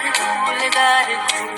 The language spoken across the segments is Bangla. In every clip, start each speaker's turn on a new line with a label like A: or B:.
A: gotta gonna.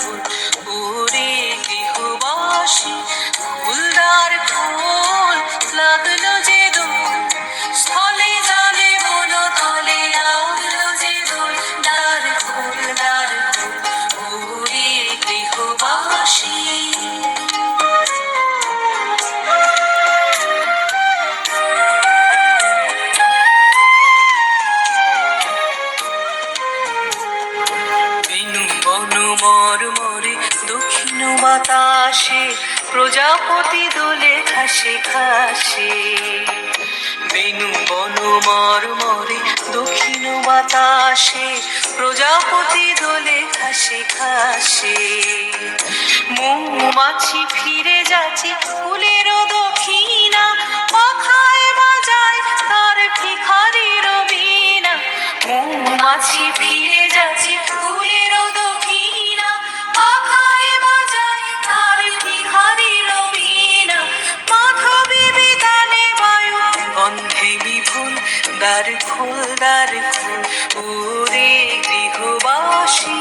A: মর মরে দক্ষিণ বাতাসে প্রজাপতি দোলে ঘাসে ঘাসে। বেনু বনু মর মরে দক্ষিণ বাতাসে প্রজাপতি দোলে ঘাসে ঘাসে। মৌমাছি ফিরে যাচ্ছে ফুলেরও দক্ষিণা, পাখায় বাজায় তার ভিখারির বীণা। মৌমাছি ফিরে তার ফুলদার ফুল উরে গৃহবাসী